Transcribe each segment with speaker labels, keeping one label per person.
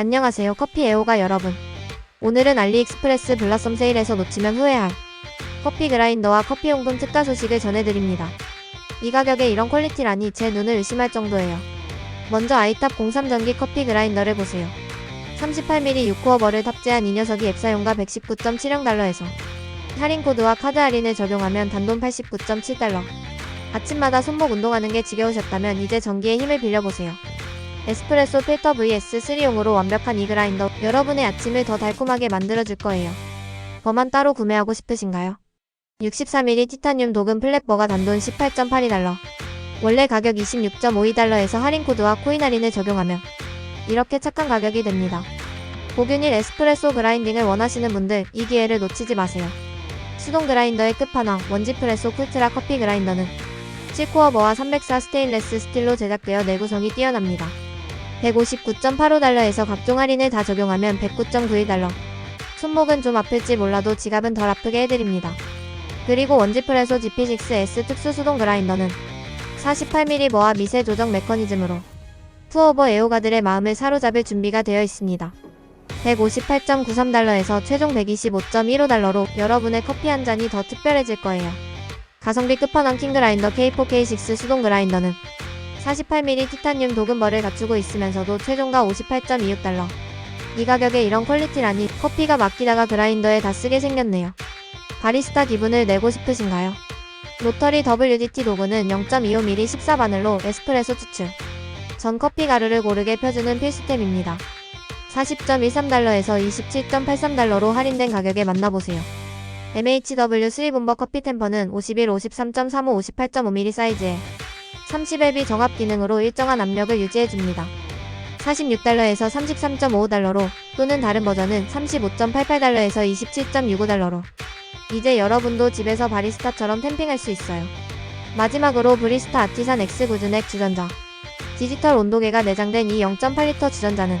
Speaker 1: 안녕하세요 커피 애호가 여러분. 오늘은 알리익스프레스 블라썸 세일에서 놓치면 후회할 커피 그라인더와 커피 용품 특가 소식을 전해드립니다. 이 가격에 이런 퀄리티라니 제 눈을 의심할 정도예요. 먼저 아이탑 03 전기 커피 그라인더를 보세요. 38mm 6코어버를 탑재한 이 녀석이 앱 사용가 119.70달러에서 할인 코드와 카드 할인을 적용하면 단돈 89.7달러. 아침마다 손목 운동하는 게 지겨우셨다면 이제 전기의 힘을 빌려보세요 에스프레소 필터 VS3용으로 완벽한 이 그라인더 여러분의 아침을 더 달콤하게 만들어줄 거예요. 버만 따로 구매하고 싶으신가요? 63mm 티타늄 도금 플랫버가 단돈 18.82달러 원래 가격 26.52달러에서 할인 코드와 코인 할인을 적용하면 이렇게 착한 가격이 됩니다. 고균일 에스프레소 그라인딩을 원하시는 분들 이 기회를 놓치지 마세요. 수동 그라인더의 끝판왕 원지프레소 쿨트라 커피 그라인더는 7코어 버와 304 스테인레스 스틸로 제작되어 내구성이 뛰어납니다. 159.85달러에서 각종 할인을 다 적용하면 109.91달러. 손목은 좀 아플지 몰라도 지갑은 덜 아프게 해드립니다. 그리고 원지프레소 GP6S 특수 수동 그라인더는 48mm 버와 미세 조정 메커니즘으로 투어버 애호가들의 마음을 사로잡을 준비가 되어 있습니다. 158.93달러에서 최종 125.15달러로 여러분의 커피 한 잔이 더 특별해질 거예요. 가성비 끝판왕 킹 그라인더 K4K6 수동 그라인더는 48mm 티타늄 도금벌을 갖추고 있으면서도 최종가 58.26달러. 이 가격에 이런 퀄리티라니 커피가 막히다가 그라인더에 다 쓰게 생겼네요. 바리스타 기분을 내고 싶으신가요? 로터리 WDT 도구는 0.25mm 14바늘로 에스프레소 추출. 전 커피 가루를 고르게 펴주는 필수템입니다. 40.13달러에서 27.83달러로 할인된 가격에 만나보세요. MHW 3본버 커피 템퍼는 51, 53.35, 58.5mm 사이즈에 30앱이 정합 기능으로 일정한 압력을 유지해줍니다. 46달러에서 33.55달러로 또는 다른 버전은 35.88달러에서 27.65달러로 이제 여러분도 집에서 바리스타처럼 템핑할 수 있어요. 마지막으로 브리스타 아티산 X 구준액 주전자 디지털 온도계가 내장된 이 0.8리터 주전자는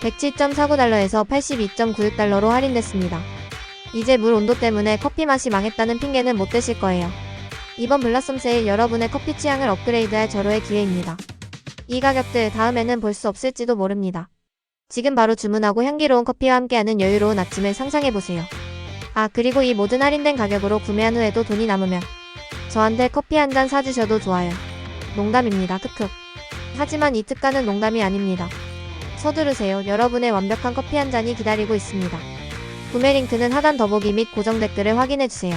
Speaker 1: 107.49달러에서 82.96달러로 할인됐습니다. 이제 물 온도 때문에 커피 맛이 망했다는 핑계는 못 대실 거예요. 이번 블라썸 세일 여러분의 커피 취향을 업그레이드할 절호의 기회입니다. 이 가격들 다음에는 볼 수 없을지도 모릅니다. 지금 바로 주문하고 향기로운 커피와 함께하는 여유로운 아침을 상상해보세요. 아 그리고 이 모든 할인된 가격으로 구매한 후에도 돈이 남으면 저한테 커피 한 잔 사주셔도 좋아요. 농담입니다. 크크. 하지만 이 특가는 농담이 아닙니다. 서두르세요. 여러분의 완벽한 커피 한 잔이 기다리고 있습니다. 구매 링크는 하단 더보기 및 고정 댓글을 확인해주세요.